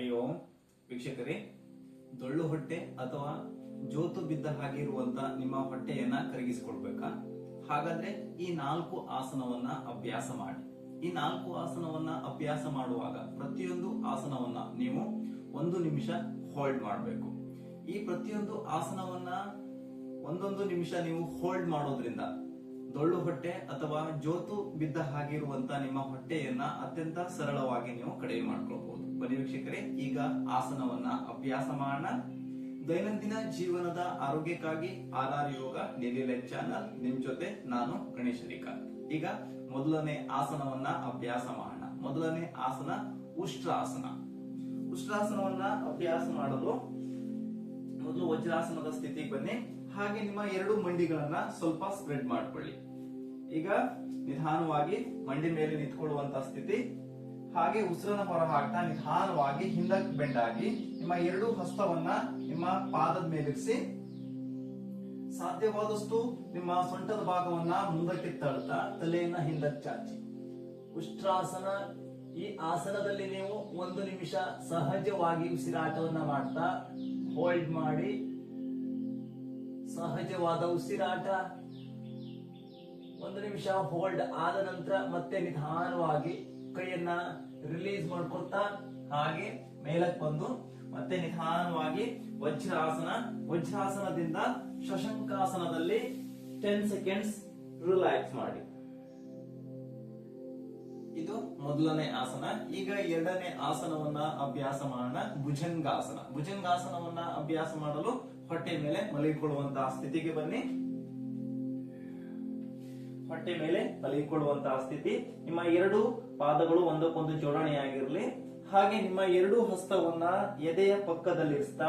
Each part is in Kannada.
ಹರಿ ಓಂ ವೀಕ್ಷಕರೇ ಡೊಳ್ಳು ಹೊಟ್ಟೆ ಅಥವಾ ಜೋತು ಬಿದ್ದ ಹಾಗಿರುವಂತ ನಿಮ್ಮ ಹೊಟ್ಟೆಯನ್ನ ಕರಗಿಸಿಕೊಳ್ಬೇಕಾ ಹಾಗಾದ್ರೆ ಈ ನಾಲ್ಕು ಆಸನವನ್ನ ಅಭ್ಯಾಸ ಮಾಡಿ. ಈ ನಾಲ್ಕು ಆಸನವನ್ನ ಅಭ್ಯಾಸ ಮಾಡುವಾಗ ಪ್ರತಿಯೊಂದು ಆಸನವನ್ನ ನೀವು ಒಂದು ನಿಮಿಷ ಹೋಲ್ಡ್ ಮಾಡಬೇಕು. ಈ ಪ್ರತಿಯೊಂದು ಆಸನವನ್ನ ಒಂದೊಂದು ನಿಮಿಷ ನೀವು ಹೋಲ್ಡ್ ಮಾಡೋದ್ರಿಂದ ಡೊಳ್ಳು ಹೊಟ್ಟೆ ಅಥವಾ ಜೋತು ಬಿದ್ದ ಹಾಗಿರುವಂತ ನಿಮ್ಮ ಹೊಟ್ಟೆಯನ್ನ ಅತ್ಯಂತ ಸರಳವಾಗಿ ನೀವು ಕಡಿಮೆ ಮಾಡ್ಕೊಳ್ಬಹುದು ಬನ್ನಿ ವೀಕ್ಷಕರೇ ಈಗ ಆಸನವನ್ನ ಅಭ್ಯಾಸ ಮಾಡೋಣ. ದೈನಂದಿನ ಜೀವನದ ಆರೋಗ್ಯಕ್ಕಾಗಿ R R yoga daily channel, ನಿಮ್ ಜೊತೆ ನಾನು ಗಣೇಶ್ ಈಗ ಮೊದಲನೇ ಆಸನವನ್ನ ಅಭ್ಯಾಸ ಮಾಡೋಣ. ಮೊದಲನೇ ಆಸನ ಉಷ್ಟ್ರಾಸನ. ಉಷ್ಟ್ರಾಸನವನ್ನ ಅಭ್ಯಾಸ ಮಾಡಲು ಮೊದಲು ವಜ್ರಾಸನದ ಸ್ಥಿತಿಗೆ ಬನ್ನಿ. ಹಾಗೆ ನಿಮ್ಮ ಎರಡು ಮಂಡಿಗಳನ್ನ ಸ್ವಲ್ಪ ಸ್ಪ್ರೆಡ್ ಮಾಡ್ಕೊಳ್ಳಿ. ಈಗ ನಿಧಾನವಾಗಿ ಮಂಡಿ ಮೇಲೆ ನಿಂತ್ಕೊಳ್ಳುವಂತ ಸ್ಥಿತಿ. ಹಾಗೆ ಉಸಿರನ್ನ ಹೊರ ಹಾಕ್ತಾ ನಿಧಾನವಾಗಿ ಹಿಂದಕ್ಕೆ ಬೆಂಡಾಗಿ ನಿಮ್ಮ ಎರಡು ಹಸ್ತವನ್ನ ನಿಮ್ಮ ಪಾದದ ಮೇಲಿರಿಸಿ ಸಾಧ್ಯವಾದಷ್ಟು ನಿಮ್ಮ ಸೊಂಟದ ಭಾಗವನ್ನ ಮುಂದಕ್ಕೆ ತಳ್ತಾ ತಲೆಯನ್ನ ಹಿಂದಕ್ಕೆ ಚಾಚಿ. ಉಷ್ಟ್ರಾಸನ, ಈ ಆಸನದಲ್ಲಿ ನೀವು ಒಂದು ನಿಮಿಷ ಸಹಜವಾಗಿ ಉಸಿರಾಟವನ್ನ ಮಾಡ್ತಾ ಹೋಲ್ಡ್ ಮಾಡಿ. ಸಹಜವಾದ ಉಸಿರಾಟ. ಒಂದು ನಿಮಿಷ ಹೋಲ್ಡ್ ಆದ ನಂತರ ಮತ್ತೆ ನಿಧಾನವಾಗಿ ಕೈಯನ್ನ ರಿಲೀಸ್ ಮಾಡ್ಕೊಳ್ತಾ ಹಾಗೆ ಮೇಲಕ್ಕೆ ಬಂದು ಮತ್ತೆ ನಿಧಾನವಾಗಿ ವಜ್ರಾಸನ, ವಜ್ರಾಸನದಿಂದ ಶಶಂಕಾಸನದಲ್ಲಿ ಟೆನ್ ಸೆಕೆಂಡ್ಸ್ ರಿಲ್ಯಾಕ್ಸ್ ಮಾಡಿ. ಇದು ಮೊದಲನೇ ಆಸನ. ಈಗ ಎರಡನೇ ಆಸನವನ್ನ ಅಭ್ಯಾಸ ಮಾಡೋಣ. ಭುಜಂಗಾಸನ. ಭುಜಂಗಾಸನವನ್ನ ಅಭ್ಯಾಸ ಮಾಡಲು ಹೊಟ್ಟೆ ಮೇಲೆ ಮಲಗಿಕೊಳ್ಳುವಂತಹ ಸ್ಥಿತಿಗೆ ಬನ್ನಿ. ಹೊಟ್ಟೆ ಮೇಲೆ ಮಲಗಿಕೊಳ್ಳುವಂತಹ ಸ್ಥಿತಿ. ನಿಮ್ಮ ಎರಡು ಪಾದಗಳು ಒಂದಕ್ಕೊಂದು ಜೋಡಣೆಯಾಗಿರಲಿ. ಹಾಗೆ ನಿಮ್ಮ ಎರಡು ಹಸ್ತವನ್ನ ಎದೆಯ ಪಕ್ಕದಲ್ಲಿರಿಸ್ತಾ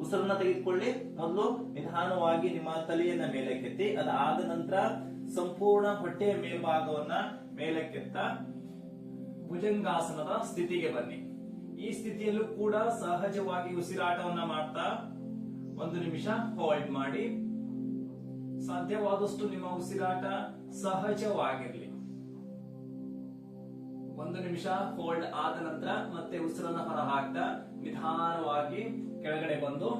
ಉಸಿರನ್ನ ತೆಗೆದುಕೊಳ್ಳಿ. ಮೊದಲು ನಿಧಾನವಾಗಿ ನಿಮ್ಮ ತಲೆಯನ್ನ ಮೇಲಕ್ಕೆತ್ತಿ, ಅದಾದ ನಂತರ ಸಂಪೂರ್ಣ ಹೊಟ್ಟೆಯ ಮೇಲ್ಭಾಗವನ್ನ ಮೇಲಕ್ಕೆತ್ತ ಭುಜಂಗಾಸನದ ಸ್ಥಿತಿಗೆ ಬನ್ನಿ. ಈ ಸ್ಥಿತಿಯಲ್ಲೂ ಕೂಡ ಸಹಜವಾಗಿ ಉಸಿರಾಟವನ್ನ ಮಾಡ್ತಾ ಒಂದು ನಿಮಿಷ ಹೋಲ್ಡ್ ಮಾಡಿ. ಸಾಧ್ಯವಾದಷ್ಟು ನಿಮ್ಮ ಉಸಿರಾಟ ಸಹಜವಾಗಿರ್ಲಿ. ಒಂದು ನಿಮಿಷ ಹೋಲ್ಡ್ ಆದ ನಂತರ ಮತ್ತೆ ಉಸಿರನ್ನ ಹೊರ ಹಾಕ್ತಾ ನಿಧಾನವಾಗಿ ಕೆಳಗಡೆ ಬಂದು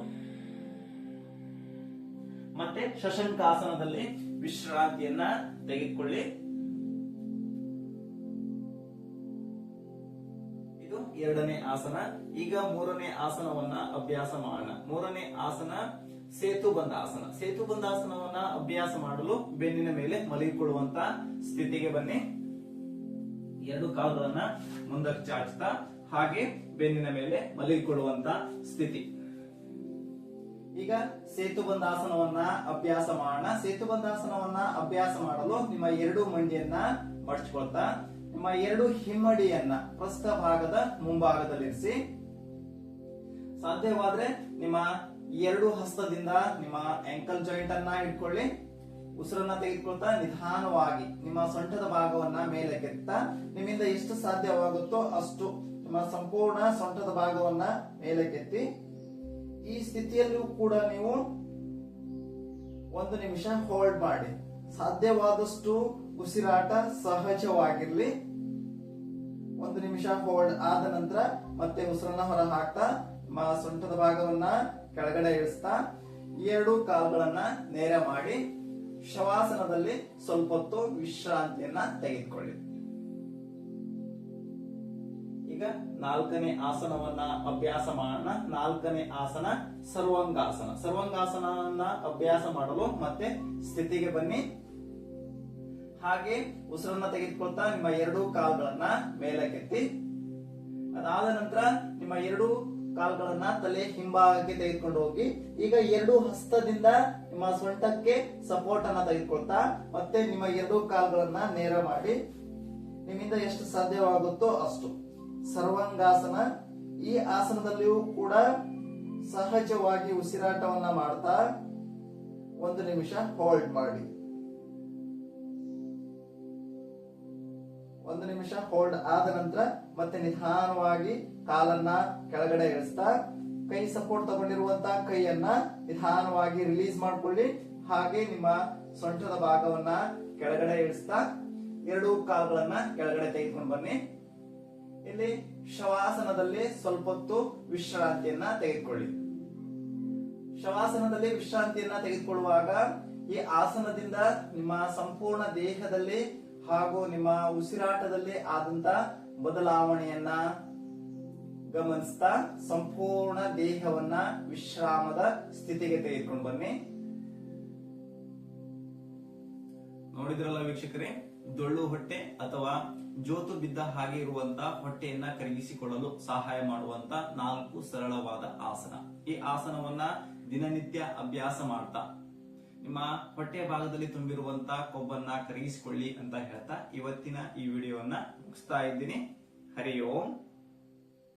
ಮತ್ತೆ ಶಶಂಕಾಸನದಲ್ಲಿ ವಿಶ್ರಾಂತಿಯನ್ನ ತೆಗೆದುಕೊಳ್ಳಿ. ಇದು ಎರಡನೇ ಆಸನ. ಈಗ ಮೂರನೇ ಆಸನವನ್ನ ಅಭ್ಯಾಸ ಮಾಡೋಣ. ಮೂರನೇ ಆಸನ ಸೇತು ಬಂದ ಆಸನ ಸೇತು ಅಭ್ಯಾಸ ಮಾಡಲು ಬೆನ್ನಿನ ಮೇಲೆ ಮಲಗಿಕೊಳ್ಳುವಂತ ಸ್ಥಿತಿಗೆ ಬನ್ನಿ. ಎರಡು ಕಾಲುಗಳನ್ನ ಮುಂದಕ್ಕೆ ಚಾಚ್ತಾ, ಹಾಗೆ ಬೆನ್ನಿನ ಮೇಲೆ ಮಲಗಿಕೊಳ್ಳುವಂತ ಸ್ಥಿತಿ. ಈಗ ಸೇತು ಬಂದಾಸನವನ್ನ ಅಭ್ಯಾಸ ಮಾಡೋಣ. ಸೇತು ಬಂದಾಸನವನ್ನ ಅಭ್ಯಾಸ ಮಾಡಲು ನಿಮ್ಮ ಎರಡು ಮಂಡಿಯನ್ನ ಮಡಚ್ಕೊಳ್ತಾ, ನಿಮ್ಮ ಎರಡು ಹಿಮ್ಮಡಿಯನ್ನ ಪ್ರಸ್ಥ ಭಾಗದ ಮುಂಭಾಗದಲ್ಲಿರಿಸಿ. ಸಾಧ್ಯವಾದ್ರೆ ನಿಮ್ಮ ಎರಡು ಹಸ್ತದಿಂದ ನಿಮ್ಮ ಆಂಕಲ್ ಜಾಯಿಂಟ್ ಅನ್ನ ಇಟ್ಕೊಳ್ಳಿ ಉಸಿರನ್ನ ತೆಗೆದುಕೊಳ್ತಾ ನಿಧಾನವಾಗಿ ನಿಮ್ಮ ಸೊಂಟದ ಭಾಗವನ್ನ ಕೆತ್ತಾ ನಿಮ್ಮಿಂದ ಎಷ್ಟು ಸಾಧ್ಯವಾಗುತ್ತೋ ಅಷ್ಟು ನಿಮ್ಮ ಸಂಪೂರ್ಣ ಸೊಂಟದ ಭಾಗವನ್ನ ಮೇಲಕ್ಕೆತ್ತಿ. ಈ ಸ್ಥಿತಿಯಲ್ಲೂ ಕೂಡ ನೀವು ಒಂದು ನಿಮಿಷ ಹೋಲ್ಡ್ ಮಾಡಿ. ಸಾಧ್ಯವಾದಷ್ಟು ಉಸಿರಾಟ ಸಹಜವಾಗಿರ್ಲಿ. ಒಂದು ನಿಮಿಷ ಹೋಲ್ಡ್ ಆದ ನಂತರ ಮತ್ತೆ ಉಸಿರನ್ನ ಹೊರ ಹಾಕ್ತಾ ಸೊಂಟದ ಭಾಗವನ್ನ ಕೆಳಗಡೆ ಇಳಿಸ್ತಾ, ಎರಡು ಕಾಲುಗಳನ್ನ ನೇರ ಮಾಡಿ ಶವಾಸನದಲ್ಲಿ ಸ್ವಲ್ಪ ಹೊತ್ತು ವಿಶ್ರಾಂತಿಯನ್ನ ತೆಗೆದುಕೊಳ್ಳಿ. ಈಗ ನಾಲ್ಕನೇ ಆಸನವನ್ನ ಅಭ್ಯಾಸ ಮಾಡೋಣ. ನಾಲ್ಕನೇ ಆಸನ ಸರ್ವಾಂಗಾಸನ. ಸರ್ವಾಂಗಾಸನವನ್ನ ಅಭ್ಯಾಸ ಮಾಡಲು ಮತ್ತೆ ಸ್ಥಿತಿಗೆ ಬನ್ನಿ. ಹಾಗೆ ಉಸಿರನ್ನ ತೆಗೆದುಕೊಳ್ತಾ ನಿಮ್ಮ ಎರಡು ಕಾಲುಗಳನ್ನ ಮೇಲಕ್ಕೆತ್ತಿ. ಅದಾದ ನಂತರ ನಿಮ್ಮ ಎರಡು ಕಾಲುಗಳನ್ನ ತಲೆ ಹಿಂಭಾಗಕ್ಕೆ ತೆಗೆದುಕೊಂಡು ಹೋಗಿ, ಈಗ ಎರಡು ಹಸ್ತದಿಂದ ನಿಮ್ಮ ಸೊಂಟಕ್ಕೆ ಸಪೋರ್ಟ್ ಅನ್ನ ತೆಗೆದುಕೊಳ್ತಾ, ಮತ್ತೆ ನಿಮ್ಮ ಎರಡು ಕಾಲುಗಳನ್ನ ನೇರ ಮಾಡಿ, ನಿಮ್ಮಿಂದ ಎಷ್ಟು ಸಾಧ್ಯವಾಗುತ್ತೋ ಅಷ್ಟು. ಸರ್ವಾಂಗಾಸನ, ಈ ಆಸನದಲ್ಲಿಯೂ ಕೂಡ ಸಹಜವಾಗಿ ಉಸಿರಾಟವನ್ನ ಮಾಡ್ತಾ ಒಂದು ನಿಮಿಷ ಹೋಲ್ಡ್ ಮಾಡಿ. ಒಂದು ನಿಮಿಷ ಹೋಲ್ಡ್ ಆದ ನಂತರ ಮತ್ತೆ ನಿಧಾನವಾಗಿ ಕಾಲನ್ನ ಕೆಳಗಡೆ ಇಳಿಸ್ತಾ ಕೈ ಸಪೋರ್ಟ್ ತಗೊಂಡಿರುವಂತ ಕೈಯನ್ನ ನಿಧಾನವಾಗಿ ರಿಲೀಸ್ ಮಾಡ್ಕೊಳ್ಳಿ. ಹಾಗೆ ನಿಮ್ಮ ಸೊಂಟದ ಭಾಗವನ್ನ ಕೆಳಗಡೆ ಇಳಿಸ್ತಾ ಎರಡು ಕಾಲುಗಳನ್ನ ಕೆಳಗಡೆ ತೆಗೆದುಕೊಂಡು ಬನ್ನಿ. ಇಲ್ಲಿ ಶವಾಸನದಲ್ಲಿ ಸ್ವಲ್ಪ ಹೊತ್ತು ವಿಶ್ರಾಂತಿಯನ್ನ ತೆಗೆದುಕೊಳ್ಳಿ. ಶವಾಸನದಲ್ಲಿ ವಿಶ್ರಾಂತಿಯನ್ನ ತೆಗೆದುಕೊಳ್ಳುವಾಗ ಈ ಆಸನದಿಂದ ನಿಮ್ಮ ಸಂಪೂರ್ಣ ದೇಹದಲ್ಲಿ ಹಾಗೂ ನಿಮ್ಮ ಉಸಿರಾಟದಲ್ಲಿ ಆದಂತ ಬದಲಾವಣೆಯನ್ನ ಗಮನಿಸ್ತಾ ಸಂಪೂರ್ಣ ದೇಹವನ್ನ ವಿಶ್ರಾಮದ ಸ್ಥಿತಿಗೆ ತೆಗೆದುಕೊಂಡು ಬನ್ನಿ. ನೋಡಿದ್ರಲ್ಲ ವೀಕ್ಷಕರೇ ಡೊಳ್ಳು ಹೊಟ್ಟೆ ಅಥವಾ ಜೋತು ಬಿದ್ದ ಹಾಗೆ ಇರುವಂತ ಹೊಟ್ಟೆಯನ್ನ ಕರಗಿಸಿಕೊಳ್ಳಲು ಸಹಾಯ ಮಾಡುವಂತ ನಾಲ್ಕು ಸರಳವಾದ ಆಸನ. ಈ ಆಸನವನ್ನ ದಿನನಿತ್ಯ ಅಭ್ಯಾಸ ಮಾಡ್ತಾ ನಿಮ್ಮ ಹೊಟ್ಟೆ ಭಾಗದಲ್ಲಿ ತುಂಬಿರುವಂತ ಕೊಬ್ಬನ್ನ ಕರಗಿಸಿಕೊಳ್ಳಿ ಅಂತ ಹೇಳ್ತಾ ಇವತ್ತಿನ ಈ ವಿಡಿಯೋವನ್ನ ಮುಗಿಸ್ತಾ ಇದ್ದೀನಿ. ಹರಿ ಓಂ.